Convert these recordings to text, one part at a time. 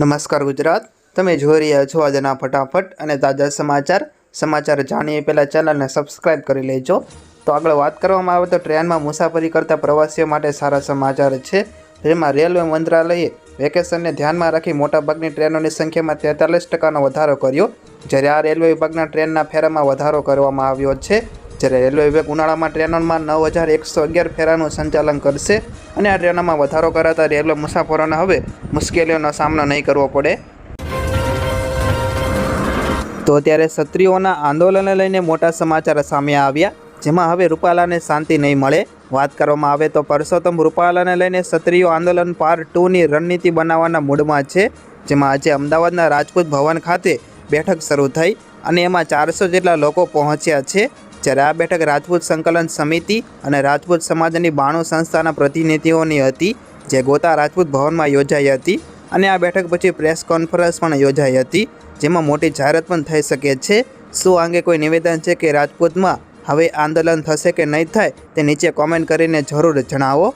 નમસ્કાર ગુજરાત. તમે જોઈ રહ્યા છો આજના ફટાફટ અને તાજા સમાચાર. સમાચાર જાણીએ પહેલાં ચેનલને સબસ્ક્રાઇબ કરી લેજો. તો આગળ વાત કરવામાં આવે તો ટ્રેનમાં મુસાફરી કરતા પ્રવાસીઓ માટે સારા સમાચાર છે. જેમાં રેલવે મંત્રાલયે વેકેશનને ધ્યાનમાં રાખી મોટાભાગની ટ્રેનોની સંખ્યામાં તેતાલીસ ટકાનો વધારો કર્યો. જ્યારે આ રેલવે વિભાગના ટ્રેનના ફેરામાં વધારો કરવામાં આવ્યો છે. જ્યારે રેલવે વિભાગ ઉનાળામાં ટ્રેનોમાં નવ હજાર એકસો અગિયાર ફેરાનું સંચાલન કરશે અને આ ટ્રેનોમાં વધારો કરાતા રેલવે મુસાફરોને હવે મુશ્કેલીઓનો સામનો નહીં કરવો પડે. તો ત્યારે ક્ષત્રિયોના આંદોલનને લઈને મોટા સમાચાર સામે આવ્યા, જેમાં હવે રૂપાલાને શાંતિ નહીં મળે. વાત કરવામાં આવે તો પરસોત્તમ રૂપાલાને લઈને ક્ષત્રિયો આંદોલન પાર્ટ ટુની રણનીતિ બનાવવાના મૂડમાં છે, જેમાં આજે અમદાવાદના રાજપૂત ભવન ખાતે બેઠક શરૂ થઈ અને એમાં ચારસો જેટલા લોકો પહોંચ્યા છે. જ્યારે આ બેઠક રાજપૂત સંકલન સમિતિ અને રાજપૂત સમાજની બાણું સંસ્થાના પ્રતિનિધિઓની હતી, જે ગોતા રાજપૂત ભવનમાં યોજાઈ હતી અને આ બેઠક પછી પ્રેસ કોન્ફરન્સ પણ યોજાઈ હતી, જેમાં મોટી જાહેરાત પણ થઈ શકે છે. શું અંગે કોઈ નિવેદન છે કે રાજપૂતમાં હવે આંદોલન થશે કે નહીં થાય, તે નીચે કોમેન્ટ કરીને જરૂર જણાવો.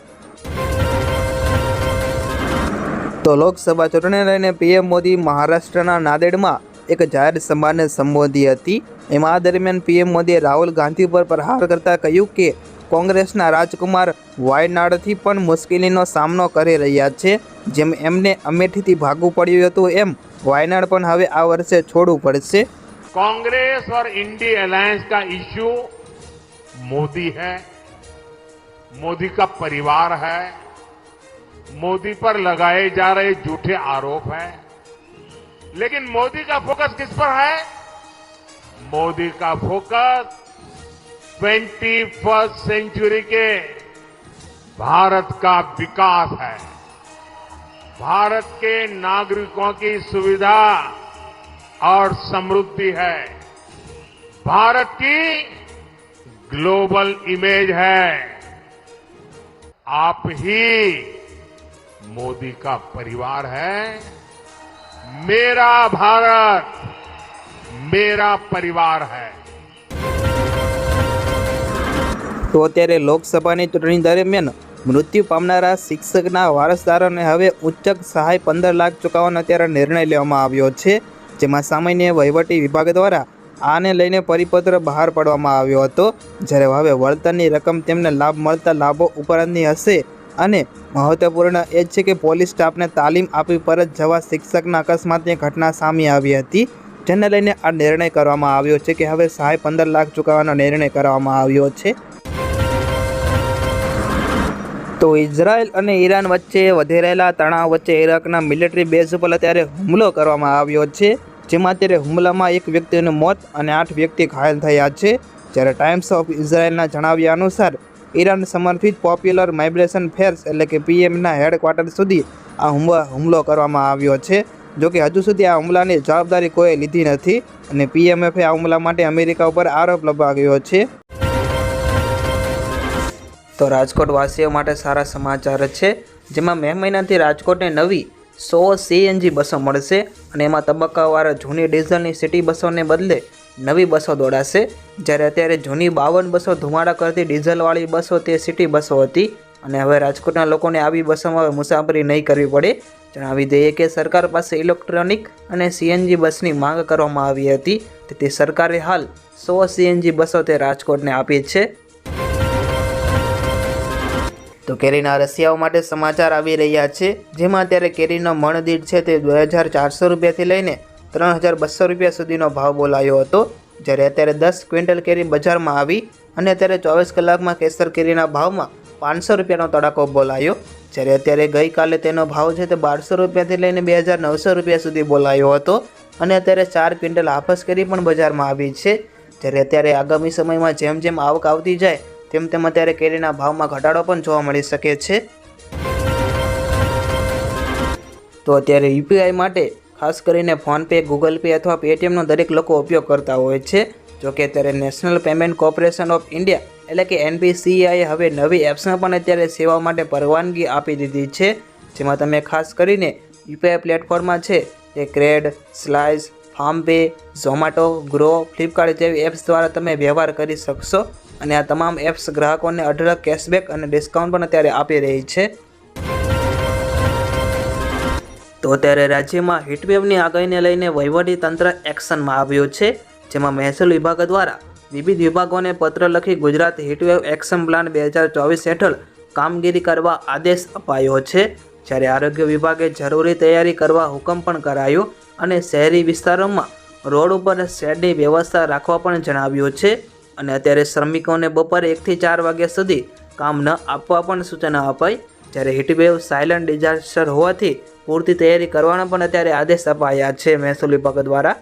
તો લોકસભા ચૂંટણીને લઈને પીએમ મોદી મહારાષ્ટ્રના નાદેડમાં એક જાહેર સભાને સંબોધી હતી. એમાં આ દરમિયાન પીએમ મોદીએ રાહુલ ગાંધી પર પ્રહાર કરતાં કહ્યું કે કોંગ્રેસના રાજકુમાર વાયનાડથી પણ મુશ્કેલીનો સામનો કરી રહ્યા છે જેમ એમને અમેઠીથી ભાગવું પડ્યું હતું એમ વાયનાડ પણ હવે આ વર્ષે છોડવું પડશે कांग्रेस और इंडी अलायंस का इश्यू मोदी है मोदी का परिवार है मोदी पर लगाए जा रहे झूठे आरोप हैं लेकिन मोदी का फोकस किस पर है मोदी का फोकस ट्वेंटी फ़र्स्ट सेंचुरी के भारत का विकास है। भारत के नागरिकों की सुविधा और समृद्धि है। भारत की ग्लोबल इमेज है। आप ही मोदी का परिवार है। मेरा भारत मेरा परिवार है તો અત્યારે લોકસભાની ચૂંટણી દરમિયાન મૃત્યુ પામનારા શિક્ષકના વારસદારોને હવે ઉચ્ચક સહાય પંદર લાખ ચૂકવવાનો અત્યારે નિર્ણય લેવામાં આવ્યો છે જેમાં સામાન્ય વહીવટી વિભાગ દ્વારા આને લઈને પરિપત્ર બહાર પાડવામાં આવ્યો હતો જ્યારે હવે વળતરની રકમ તેમને લાભ મળતા લાભો ઉપરાંતની હશે અને મહત્વપૂર્ણ એ છે કે પોલીસ સ્ટાફને તાલીમ આપી પરત જવા શિક્ષકના અકસ્માતની ઘટના સામે આવી હતી જેને લઈને આ નિર્ણય કરવામાં આવ્યો છે કે હવે સહાય પંદર લાખ ચૂકવવાનો નિર્ણય કરવામાં આવ્યો છે. તો ઇઝરાયલ અને ઈરાન વચ્ચે વધી રહેલા તણાવ વચ્ચે ઇરાકના મિલિટરી બેઝ ઉપર અત્યારે હુમલો કરવામાં આવ્યો છે. જેમાં અત્યારે હુમલામાં એક વ્યક્તિનું મોત અને આઠ વ્યક્તિ ઘાયલ થયા છે. જ્યારે ટાઈમ્સ ઓફ ઇઝરાયલના જણાવ્યા અનુસાર ઈરાન સમર્થિત પોપ્યુલર માઇબ્રેશન ફેર્સ એટલે કે પીએમના હેડક્વાર્ટર સુધી આ હુમલો કરવામાં આવ્યો છે. જોકે હજુ સુધી આ હુમલાની જવાબદારી કોઈ લીધી નથી અને પીએમએફે આ હુમલા માટે અમેરિકા ઉપર આરોપ લગાવ્યો છે. તો રાજકોટવાસીઓ માટે સારા સમાચાર છે, જેમાં મે મહિનાથી રાજકોટને નવી સો સીએનજી બસો મળશે અને એમાં તબક્કાવાર જૂની ડીઝલની સિટી બસોને બદલે નવી બસો દોડાશે. જ્યારે અત્યારે જૂની બાવન બસો ધુમાડા કરતી ડીઝલવાળી બસો તે સિટી બસો હતી. અને હવે રાજકોટના લોકોને આવી બસોમાં મુસાફરી નહીં કરવી પડે. જણાવી દઈએ કે સરકાર પાસે ઇલેક્ટ્રોનિક અને સીએનજી બસની માંગ કરવામાં આવી હતી. તેથી સરકારે હાલ સો સીએનજી બસો તે રાજકોટને આપી છે. તો કેરીના રસિયાઓ માટે સમાચાર આવી રહ્યા છે. જેમાં અત્યારે કેરીનો મણ દીઠ છે તે બે હજાર ચારસો રૂપિયાથી લઈને ત્રણ હજાર બસો રૂપિયા સુધીનો ભાવ બોલાયો હતો. જ્યારે અત્યારે દસ ક્વિન્ટલ કેરી બજારમાં આવી અને અત્યારે ચોવીસ કલાકમાં કેસર કેરીના ભાવમાં પાંચસો રૂપિયાનો તડાકો બોલાયો. જ્યારે અત્યારે ગઈકાલે તેનો ભાવ છે તે બારસો રૂપિયાથી લઈને બે હજાર નવસો રૂપિયા સુધી બોલાયો હતો. અને અત્યારે ચાર ક્વિન્ટલ આફસ કરી પણ બજારમાં આવી છે. જ્યારે અત્યારે આગામી સમયમાં જેમ જેમ આવક આવતી જાય, તેમ તેમ અત્યારે કેરીના ભાવમાં ઘટાડો પણ જોવા મળી શકે છે. તો અત્યારે યુપીઆઈ માટે ખાસ કરીને ફોનપે ગૂગલ પે અથવા પેટીએમનો દરેક લોકો ઉપયોગ કરતા હોય છે. જોકે અત્યારે National Payment Corporation of India એટલે કે એનપીસીઆઈએ હવે નવી એપ્સને પણ અત્યારે સેવા માટે પરવાનગી આપી દીધી છે. જેમાં તમે ખાસ કરીને યુપીઆઈ પ્લેટફોર્મમાં છે તે Cred Slice PharmPe Zomato Groww Flipkart જેવી એપ્સ દ્વારા તમે વ્યવહાર કરી શકશો. અને આ તમામ એપ્સ ગ્રાહકોને અઢળક કેશબેક અને ડિસ્કાઉન્ટ પણ અત્યારે આપી રહી છે. તો ત્યારે રાજ્યમાં હીટવેવની આગાહીને લઈને વહીવટી તંત્ર એક્શનમાં આવ્યું છે. જેમાં મહેસૂલ વિભાગ દ્વારા વિવિધ વિભાગોને પત્ર લખી ગુજરાત હીટવેવ એક્શન પ્લાન બે હજાર ચોવીસ હેઠળ કામગીરી કરવા આદેશ અપાયો છે. જ્યારે આરોગ્ય વિભાગે જરૂરી તૈયારી કરવા હુકમ પણ કરાયો અને શહેરી વિસ્તારોમાં રોડ ઉપર શેડની વ્યવસ્થા રાખવા પણ જણાવ્યું છે અને અત્યારે શ્રમિકોને બપોરે એકથી ચાર વાગ્યા સુધી કામ ન આપવા પણ સૂચના અપાઈ. જ્યારે હીટવેવ સાયલન્ટ ડિઝાસ્ટર હોવાથી પૂરતી તૈયારી કરવાના પણ અત્યારે આદેશ અપાયા છે. મહેસૂલ વિભાગ દ્વારા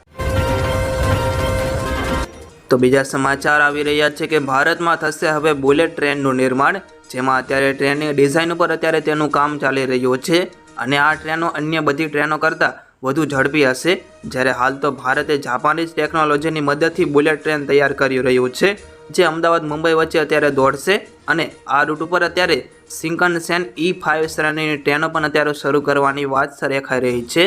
તો બીજા સમાચાર આવી રહ્યા છે કે ભારતમાં થશે હવે બુલેટ ટ્રેનનું નિર્માણ, જેમાં અત્યારે ટ્રેનની ડિઝાઇન ઉપર અત્યારે તેનું કામ ચાલી રહ્યું છે અને આ ટ્રેનો અન્ય બધી ટ્રેનો કરતાં વધુ ઝડપી હશે, જ્યારે હાલ તો ભારતે જાપાનીઝ ટેકનોલોજીની મદદથી બુલેટ ટ્રેન તૈયાર કરી રહ્યું છે, જે અમદાવાદ, મુંબઈ વચ્ચે અત્યારે દોડશે અને આ રૂટ ઉપર અત્યારે સિંકન સેન ઈ ફાઇવ શ્રેણીની ટ્રેનો પણ અત્યારે શરૂ કરવાની વાત રેખાઈ રહી છે.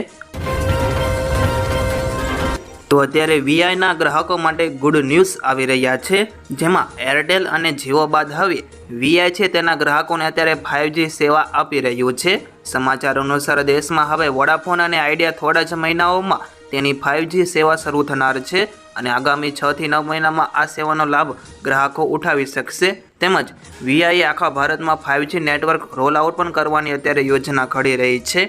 તો અત્યારે વીઆઈના ગ્રાહકો માટે ગુડ ન્યૂઝ આવી રહ્યા છે, જેમાં એરટેલ અને જીઓ બાદ હવે વીઆઈ છે તેના ગ્રાહકોને અત્યારે ફાઇવજી સેવા આપી રહ્યું છે. સમાચાર અનુસાર દેશમાં હવે વોડાફોન અને આઈડિયા થોડા જ મહિનાઓમાં તેની ફાઇવજી સેવા શરૂ થનાર છે અને આગામી છ થી નવ મહિનામાં આ સેવાનો લાભ ગ્રાહકો ઉઠાવી શકશે. તેમજ વીઆઈએ આખા ભારતમાં ફાઇવજી નેટવર્ક રોલ આઉટ પણ કરવાની અત્યારે યોજના ઘડી રહી છે.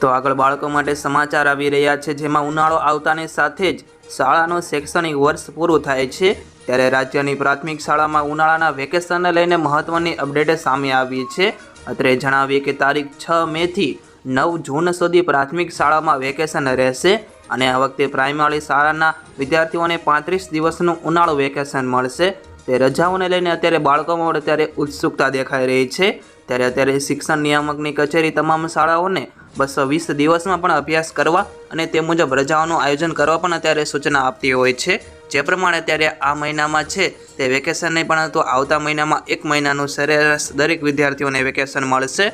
તો આગળ બાળકો માટે સમાચાર આવી રહ્યા છે, જેમાં ઉનાળો આવતાની સાથે જ શાળાનું શૈક્ષણિક વર્ષ પૂરું થાય છે. ત્યારે રાજ્યની પ્રાથમિક શાળામાં ઉનાળાના વેકેશનને લઈને મહત્વની અપડેટ સામે આવી છે. અત્રે જણાવીએ કે તારીખ છ મેથી નવ જૂન સુધી પ્રાથમિક શાળામાં વેકેશન રહેશે અને આ વખતે પ્રાઇમરી શાળાના વિદ્યાર્થીઓને પાંત્રીસ દિવસનું ઉનાળુ વેકેશન મળશે. તે રજાઓને લઈને અત્યારે બાળકોમાં અત્યારે ઉત્સુકતા દેખાઈ રહી છે. ત્યારે અત્યારે શિક્ષણ નિયામકની કચેરી તમામ શાળાઓને બસો વીસ દિવસમાં પણ અભ્યાસ કરવા અને તે મુજબ રજાઓનું આયોજન કરવા પણ અત્યારે સૂચના આપતી હોય છે. જે પ્રમાણે અત્યારે આ મહિનામાં છે તે વેકેશન નહીં પણ તો આવતા મહિનામાં એક મહિનાનું સરેરાશ દરેક વિદ્યાર્થીઓને વેકેશન મળશે.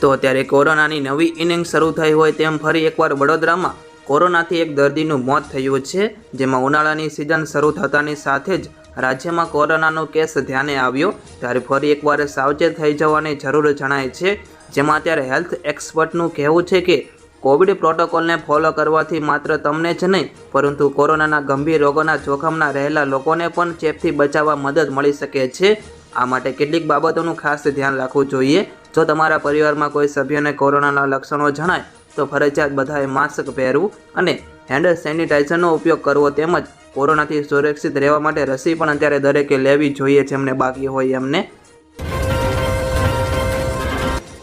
તો અત્યારે કોરોનાની નવી ઇનિંગ શરૂ થઈ હોય તેમ ફરી એકવાર વડોદરામાં કોરોનાથી એક દર્દીનું મોત થયું છે, જેમાં ઉનાળાની સિઝન શરૂ થતાની સાથે જ રાજ્યમાં કોરોનાનો કેસ ધ્યાને આવ્યો, ત્યારે ફરી એકવાર સાવચેત થઈ જવાની જરૂર જણાય છે. જેમાં અત્યારે હેલ્થ એક્સપર્ટનું કહેવું છે કે, કોવિડ પ્રોટોકોલને ફોલો કરવાથી માત્ર તમને જ નહીં, પરંતુ કોરોનાના ગંભીર રોગોના જોખમના રહેલા લોકોને પણ ચેપથી બચાવવા મદદ મળી શકે છે. આ માટે કેટલીક બાબતોનું ખાસ ધ્યાન રાખવું જોઈએ. જો તમારા પરિવારમાં કોઈ સભ્યને કોરોનાના લક્ષણો જણાય, તો ફરજિયાત બધાએ માસ્ક પહેરવું અને હેન્ડ સેનિટાઇઝરનો ઉપયોગ કરવો તેમજ કોરોનાથી સુરક્ષિત રહેવા માટે રસી પણ અત્યારે દરેકે લેવી જોઈએ જેમને બાકી હોય એમને.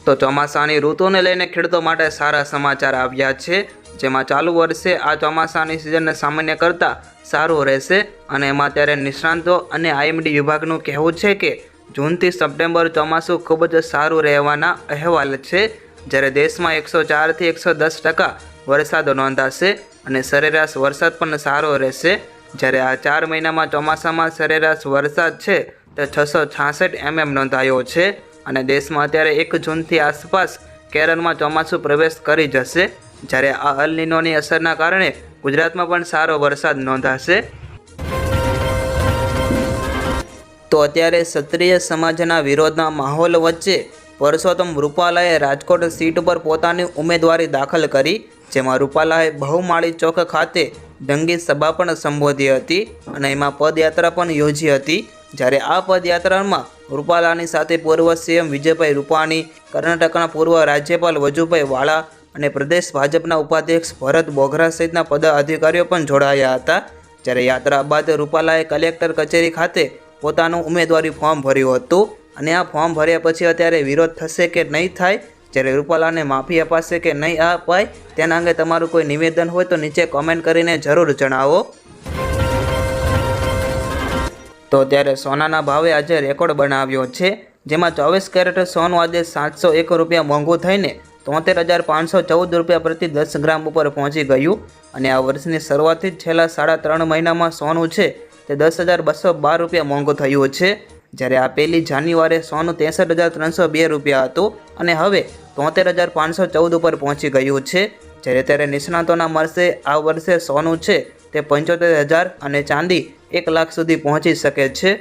તો ચોમાસાની ઋતુને લઈને ખેડૂતો માટે સારા સમાચાર આવ્યા છે. જેમાં ચાલુ વર્ષે આ ચોમાસાની સિઝનને સામાન્ય કરતાં સારું રહેશે અને એમાં ત્યારે નિષ્ણાંતો અને આઈએમડી વિભાગનું કહેવું છે કે જૂનથી સપ્ટેમ્બર ચોમાસું ખૂબ જ સારું રહેવાના અહેવાલ છે. જ્યારે દેશમાં એકસો ચારથી એકસો દસ ટકા વરસાદ નોંધાશે અને સરેરાશ વરસાદ પણ સારો રહેશે. જ્યારે આ ચાર મહિનામાં ચોમાસામાં સરેરાશ વરસાદ છે, તે છસો છાસઠ એમએમ નોંધાયો છે અને દેશમાં અત્યારે એક જૂનથી આસપાસ કેરળમાં ચોમાસું પ્રવેશ કરી જશે. જ્યારે આ અલનીનોની અસરના કારણે ગુજરાતમાં પણ સારો વરસાદ નોંધાશે. તો અત્યારે ક્ષત્રિય સમાજના વિરોધના માહોલ વચ્ચે પરસોત્તમ રૂપાલાએ રાજકોટ સીટ પર પોતાની ઉમેદવારી દાખલ કરી, જેમાં રૂપાલાએ બહુમાળી ચોક ખાતે જંગી સભા પણ સંબોધી હતી અને એમાં પદયાત્રા પણ યોજી હતી. જ્યારે આ પદયાત્રામાં રૂપાલાની સાથે પૂર્વ સીએમ વિજયભાઈ રૂપાણી, કર્ણાટકના પૂર્વ રાજ્યપાલ વજુભાઈ વાળા અને પ્રદેશ ભાજપના ઉપાધ્યક્ષ ભરત બોઘરા સહિતના પદાધિકારીઓ પણ જોડાયા હતા. જ્યારે યાત્રા બાદ રૂપાલાએ કલેક્ટર કચેરી ખાતે પોતાનું ઉમેદવારી ફોર્મ ભર્યું હતું અને આ ફોર્મ ભર્યા પછી અત્યારે વિરોધ થશે કે નહીં થાય જ્યારે રૂપાલાને માફી અપાશે કે નહીં અપાય, તેના અંગે તમારું કોઈ નિવેદન હોય તો નીચે કોમેન્ટ કરીને જરૂર જણાવો. તો ત્યારે સોનાના ભાવે આજે રેકોર્ડ બનાવ્યો છે, જેમાં ચોવીસ કેરેટ સોનું આજે સાતસો એક રૂપિયા મોંઘું થઈને તોતેર હજાર પાંચસો ચૌદ રૂપિયા પ્રતિ દસ ગ્રામ ઉપર પહોંચી ગયું. અને આ વર્ષની શરૂઆતથી છેલ્લા સાડા ત્રણ મહિનામાં સોનું છે, તે દસ હજાર બસો બાર રૂપિયા મોંઘું થયું છે. જ્યારે આ પહેલી જાન્યુઆરીએ સોનું ત્રેસઠ હજાર ત્રણસો બે રૂપિયા હતું અને હવે તોતેર હજાર પાંચસો ચૌદ ઉપર પહોંચી ગયું છે. જ્યારે ત્યારે નિષ્ણાતોના મળશે, આ વર્ષે સોનું છે તે પંચોતેર હજાર અને ચાંદી એક લાખ સુધી પહોંચી શકે છે.